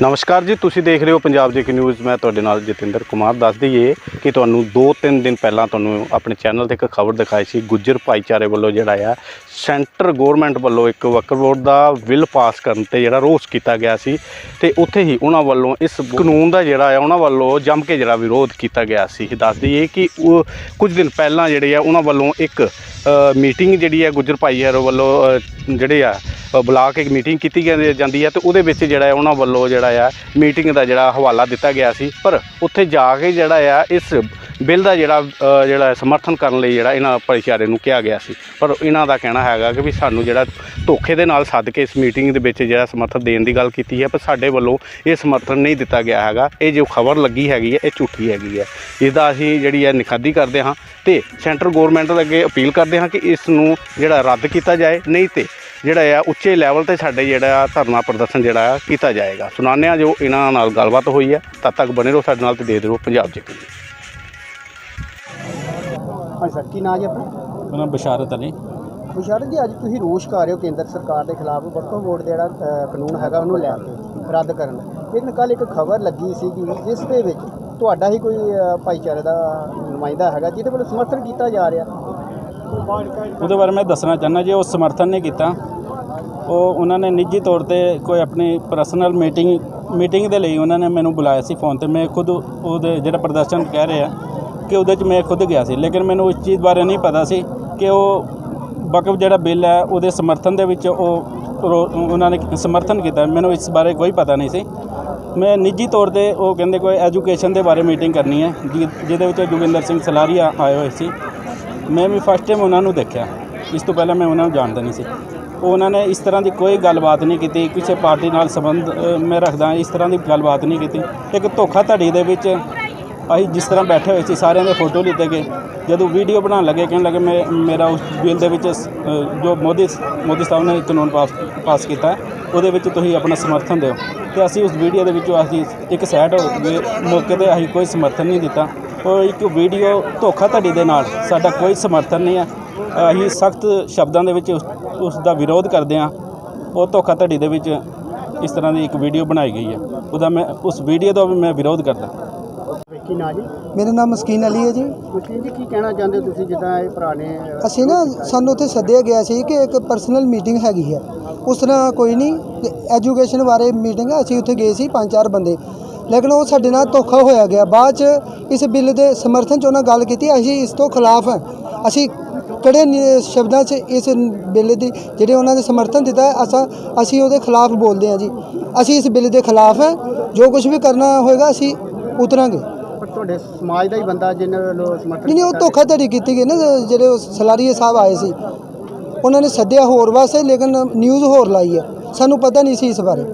ਨਮਸਕਾਰ ਜੀ, ਤੁਸੀਂ ਦੇਖ ਰਹੇ ਹੋ ਪੰਜਾਬ ਦੇ ਨਿਊਜ਼ ਮੈਂ ਤੁਹਾਡੇ ਨਾਲ ਜਤਿੰਦਰ ਕੁਮਾਰ। ਦੱਸ ਦਈਏ ਕਿ ਤੁਹਾਨੂੰ 2-3 ਦਿਨ ਪਹਿਲਾਂ ਤੁਹਾਨੂੰ ਆਪਣੇ ਚੈਨਲ ਤੇ ਇੱਕ ਖਬਰ ਦਿਖਾਈ ਸੀ, ਗੁੱਜਰ ਭਾਈਚਾਰੇ ਵੱਲੋਂ ਜਿਹੜਾ ਆ, ਸੈਂਟਰ ਗਵਰਨਮੈਂਟ ਵੱਲੋਂ ਇੱਕ ਵਕਰ ਬੋਰਡ ਦਾ ਬਿੱਲ ਪਾਸ ਕਰਨ ਤੇ ਜਿਹੜਾ ਰੋਸ ਕੀਤਾ ਗਿਆ ਸੀ ਤੇ ਉੱਥੇ ਹੀ ਉਹਨਾਂ ਵੱਲੋਂ ਇਸ ਕਾਨੂੰਨ ਦਾ ਜਿਹੜਾ ਆ, ਉਹਨਾਂ ਵੱਲੋਂ ਜੰਮ ਕੇ ਜਿਹੜਾ ਵਿਰੋਧ ਕੀਤਾ ਗਿਆ ਸੀ। ਦੱਸ ਦਈਏ ਕਿ ਉਹ ਕੁਝ ਦਿਨ ਪਹਿਲਾਂ ਜਿਹੜੇ ਆ, ਉਹਨਾਂ ਵੱਲੋਂ ਇੱਕ ਮੀਟਿੰਗ ਜਿਹੜੀ ਆ, ਗੁੱਜਰ ਭਾਈਚਾਰੇ ਵੱਲੋਂ ਜਿਹੜੇ ਆ ਬੁਲਾ ਕੇ ਇੱਕ ਮੀਟਿੰਗ ਕੀਤੀ ਜਾਂਦੀ ਜਾਂਦੀ ਹੈ ਤੇ ਉਹਦੇ ਵਿੱਚ ਜਿਹੜਾ ਹੈ ਉਹਨਾਂ ਵੱਲੋਂ ਜਿਹੜਾ ਆ ਮੀਟਿੰਗ ਦਾ ਜਿਹੜਾ ਹਵਾਲਾ ਦਿੱਤਾ ਗਿਆ ਸੀ। ਪਰ ਉੱਥੇ ਜਾ ਕੇ ਜਿਹੜਾ ਆ ਇਸ ਬਿੱਲ ਦਾ ਜਿਹੜਾ ਜਿਹੜਾ ਸਮਰਥਨ ਕਰਨ ਲਈ ਜਿਹੜਾ ਇਹਨਾਂ ਭਾਈਚਾਰੇ ਨੂੰ ਕਿਹਾ ਗਿਆ ਸੀ। ਪਰ ਇਹਨਾਂ ਦਾ ਕਹਿਣਾ ਹੈਗਾ ਕਿ ਵੀ ਸਾਨੂੰ ਜਿਹੜਾ ਧੋਖੇ ਦੇ ਨਾਲ ਸੱਦ ਕੇ ਇਸ ਮੀਟਿੰਗ ਦੇ ਵਿੱਚ ਜਿਹੜਾ ਸਮਰਥਨ ਦੇਣ ਦੀ ਗੱਲ ਕੀਤੀ ਹੈ, ਪਰ ਸਾਡੇ ਵੱਲੋਂ ਇਹ ਸਮਰਥਨ ਨਹੀਂ ਦਿੱਤਾ ਗਿਆ ਹੈਗਾ। ਇਹ ਜੋ ਖਬਰ ਲੱਗੀ ਹੈਗੀ ਹੈ, ਇਹ ਝੂਠੀ ਹੈਗੀ ਹੈ। ਇਸ ਦਾ ਅਸੀਂ ਜਿਹੜੀ ਹੈ ਨਿਖਾਦੀ ਕਰਦੇ ਹਾਂ ਤੇ ਸੈਂਟਰ ਗਵਰਨਮੈਂਟ ਦੇ ਅੱਗੇ ਅਪੀਲ ਕਰਦੇ ਹਾਂ ਕਿ ਇਸ ਨੂੰ ਜਿਹੜਾ ਰੱਦ ਕੀਤਾ ਜਾਏ, ਨਹੀਂ ਤੇ ਜਿਹੜਾ ਆ ਉੱਚੇ ਲੈਵਲ ਤੇ ਸਾਡੇ ਜਿਹੜਾ ਆ ਧਰਨਾ ਪ੍ਰਦਰਸ਼ਨ ਜਿਹੜਾ ਆ ਕੀਤਾ ਜਾਏਗਾ। ਸੁਣਾਉਂਦੇ ਹਾਂ ਜੋ ਇਹਨਾਂ ਨਾਲ ਗੱਲਬਾਤ ਹੋਈ ਹੈ ਤਦ ਤੱਕ ਬਨੇ ਰਹੋ ਸਾਡੇ ਨਾਲ ਤੇ ਦੇ ਦਿਓ ਪੰਜਾਬ ਜੀ ਹਾਂ ਸਰ ਕੀ ਨਾਂ ਜੀ ਆਪਣਾ? ਉਹਨਾਂ ਬਸ਼ਾਰਤ ਅਲੀ ਮੁਸ਼ਾਰਤ ਜੀ ਅੱਜ ਤੁਸੀਂ ਰੋਸ਼ ਕਰ ਰਹੇ ਹੋ ਕੇਂਦਰ ਸਰਕਾਰ ਦੇ ਖਿਲਾਫ। ਵਰਤੋਂ ਬੋਰਡ ਦਾ ਜਿਹੜਾ ਅ, ਕਾਨੂੰਨ ਹੈਗਾ ਉਹਨੂੰ ਲੈ ਕੇ ਰੱਦ ਕਰਨ ਲੇਕਿਨ ਕੱਲ ਇੱਕ ਖਬਰ ਲੱਗੀ ਸੀਗੀ ਜਿਸ ਦੇ ਵਿੱਚ ਤੁਹਾਡਾ ਹੀ ਕੋਈ ਅ, ਭਾਈਚਾਰੇ ਦਾ ਨੁਮਾਇੰਦਾ ਹੈਗਾ ਜਿਹਦੇ ਵੱਲੋਂ ਸਮਰਥਨ ਕੀਤਾ ਜਾ ਰਿਹਾ। ਉਹਦੇ ਬਾਰੇ ਮੈਂ ਦੱਸਣਾ ਚਾਹੁੰਦਾ ਜੇ, ਉਹ ਸਮਰਥਨ ਨਹੀਂ ਕੀਤਾ। ਉਹ, ਉਹਨਾਂ ਨੇ ਨਿੱਜੀ ਤੌਰ ਤੇ ਕੋਈ ਆਪਣੀ ਪਰਸਨਲ ਮੀਟਿੰਗ ਮੀਟਿੰਗ ਦੇ ਲਈ ਉਹਨਾਂ ਨੇ ਮੈਨੂੰ ਬੁਲਾਇਆ ਸੀ ਫੋਨ ਤੇ। ਮੈਂ ਖੁਦ ਉਹਦੇ ਜਿਹੜਾ ਪ੍ਰਦਰਸ਼ਨ ਕਹਿ ਰਹੇ ਆ ਕਿ ਉਹਦੇ 'ਚ ਮੈਂ ਖੁਦ ਗਿਆ ਸੀ। ਲੇਕਿਨ ਮੈਨੂੰ ਇਸ ਚੀਜ਼ ਬਾਰੇ ਨਹੀਂ ਪਤਾ ਸੀ ਕਿ ਉਹ ਵਕਫ ਜਿਹੜਾ ਬਿੱਲ ਹੈ, ਉਹਦੇ ਸਮਰਥਨ ਦੇ ਵਿੱਚ ਉਹ ਰੋ- ਉਹਨਾਂ ਨੇ ਸਮਰਥਨ ਕੀਤਾ। ਮੈਨੂੰ ਇਸ ਬਾਰੇ ਕੋਈ ਪਤਾ ਨਹੀਂ ਸੀ। ਮੈਂ ਨਿੱਜੀ ਤੌਰ ਤੇ ਉਹ ਕਹਿੰਦੇ ਕੋਈ ਐਜੂਕੇਸ਼ਨ ਦੇ ਬਾਰੇ ਮੀਟਿੰਗ ਕਰਨੀ ਹੈ, ਜਿ- ਜਿਹਦੇ ਵਿੱਚ ਜੋਗਿੰਦਰ ਸਿੰਘ ਸਲਾਰੀਆ ਆਏ ਹੋਏ ਸੀ। ਮੈਂ ਵੀ ਫਸਟ ਟਾਈਮ ਉਹਨਾਂ ਨੂੰ ਦੇਖਿਆ। ਇਸ ਤੋਂ ਪਹਿਲਾਂ ਮੈਂ ਉਹਨਾਂ ਨੂੰ ਜਾਣਦਾ ਨਹੀਂ ਸੀ। ਉਹਨਾਂ ਨੇ ਇਸ ਤਰ੍ਹਾਂ ਦੀ ਕੋਈ ਗੱਲਬਾਤ ਨਹੀਂ ਕੀਤੀ, ਕਿਸੇ ਪਾਰਟੀ ਨਾਲ ਸੰਬੰਧ ਮੈਂ ਰੱਖਦਾ, ਇਸ ਤਰ੍ਹਾਂ ਦੀ ਗੱਲਬਾਤ ਨਹੀਂ ਕੀਤੀ। ਇੱਕ ਧੋਖਾਧੜੀ ਦੇ ਵਿੱਚ ਅਸੀਂ ਜਿਸ ਤਰ੍ਹਾਂ ਬੈਠੇ ਹੋਏ ਸੀ, ਸਾਰਿਆਂ ਦੇ ਫੋਟੋ ਲਿੱਤੇ ਗਏ। ਜਦੋਂ ਵੀਡੀਓ ਬਣਾਉਣ ਲੱਗੇ, ਕਹਿਣ ਲੱਗੇ, ਮੈਂ, ਮੇਰਾ ਉਸ ਬਿੱਲ ਦੇ ਵਿੱਚ ਜੋ ਮੋਦੀ ਮੋਦੀ ਸਾਹਿਬ ਨੇ ਕਾਨੂੰਨ ਪਾਸ ਪਾਸ ਕੀਤਾ, ਉਹਦੇ ਵਿੱਚ ਤੁਸੀਂ ਆਪਣਾ ਸਮਰਥਨ ਦਿਓ। ਤੇ ਅਸੀਂ ਉਸ ਵੀਡੀਓ ਦੇ ਵਿੱਚੋਂ ਅਸੀਂ ਇੱਕ ਸਾਈਡ ਹੋ ਗਏ। ਮੌਕੇ ਤੇ ਅਸੀਂ ਕੋਈ ਸਮਰਥਨ ਨਹੀਂ ਦਿੱਤਾ। ਉਹ ਇੱਕ ਵੀਡੀਓ ਧੋਖਾਧੜੀ ਦੇ ਨਾਲ ਸਾਡਾ ਕੋਈ ਸਮਰਥਨ ਨਹੀਂ ਹੈ। ਅਸੀਂ ਸਖਤ ਸ਼ਬਦਾਂ ਦੇ ਵਿੱਚ ਉਸ ਦਾ ਵਿਰੋਧ ਕਰਦੇ ਹਾਂ। ਉਹ ਧੋਖਾਧੜੀ ਦੇ ਵਿੱਚ ਇਸ ਤਰ੍ਹਾਂ ਦੀ ਇੱਕ ਵੀਡੀਓ ਬਣਾਈ ਗਈ ਹੈ। ਉਹਦਾ ਮੈਂ ਉਸ ਵੀਡੀਓ ਦਾ ਵੀ ਮੈਂ ਵਿਰੋਧ ਕਰਦਾ। ਕੀ ਨਾਂ ਜੀ? ਮੇਰਾ ਨਾਮ ਮਸਕੀਨ ਅਲੀ ਹੈ ਜੀ। ਮੁਸਲਿਮ ਜੀ ਕੀ ਕਹਿਣਾ ਚਾਹੁੰਦੇ ਹੋ ਤੁਸੀਂ ਜਿੱਦਾਂ ਇਹ ਅ, ਅਸੀਂ ਨਾ ਸਾਨੂੰ ਉੱਥੇ ਸੱਦਿਆ ਗਿਆ ਸੀ ਕਿ ਇੱਕ ਪਰਸਨਲ ਮੀਟਿੰਗ ਹੈਗੀ ਹੈ। ਉਸ ਤਰ੍ਹਾਂ ਕੋਈ ਨਹੀਂ ਐਜੂਕੇਸ਼ਨ ਬਾਰੇ ਮੀਟਿੰਗ ਹੈ ਅਸੀਂ ਉੱਥੇ ਗਏ ਸੀ ਪੰਜ ਚਾਰ ਬੰਦੇ। ਲੇਕਿਨ ਉਹ ਸਾਡੇ ਨਾਲ ਧੋਖਾ ਹੋਇਆ ਗਿਆ। ਬਾਅਦ ਚ ਇਸ ਬਿੱਲ ਦੇ ਸਮਰਥਨ ਚ ਉਹਨਾਂ ਗੱਲ ਕੀਤੀ ਅਸੀਂ ਇਸ ਤੋਂ ਖਿਲਾਫ ਹਾਂ। ਅਸੀਂ ਕਿਹੜੇ ਸ਼ਬਦਾਂ 'ਚ ਇਸ ਬਿੱਲ ਦੀ ਜਿਹੜੇ ਉਹਨਾਂ ਨੇ ਸਮਰਥਨ ਦਿੱਤਾ ਅਸਾਂ ਅਸੀਂ ਉਹਦੇ ਖਿਲਾਫ ਬੋਲਦੇ ਹਾਂ ਜੀ। ਅਸੀਂ ਇਸ ਬਿੱਲ ਦੇ ਖਿਲਾਫ ਹਾਂ। ਜੋ ਕੁਝ ਵੀ ਕਰਨਾ ਹੋਏਗਾ ਅਸੀਂ ਉਤਰਾਂਗੇ। ਤੁਹਾਡੇ ਸਮਾਜ ਦਾ ਹੀ ਬੰਦਾ ਜਿਹਨੇ ਸਮਰਥਨ ਨਹੀਂ ਉਹ ਧੋਖਾਧੜੀ ਕੀਤੀ ਗਈ ਨਾ ਜਿਹੜੇ ਸਲਾਰੀਏ ਸਾਹਿਬ ਆਏ ਸੀ। ਉਹਨਾਂ ਨੇ ਸੱਦਿਆ ਹੋਰ ਵਾਸਤੇ ਲੇਕਿਨ ਨਿਊਜ਼ ਹੋਰ ਲਾਈ ਹੈ। ਸਾਨੂੰ ਪਤਾ ਨਹੀਂ ਸੀ ਇਸ ਬਾਰੇ।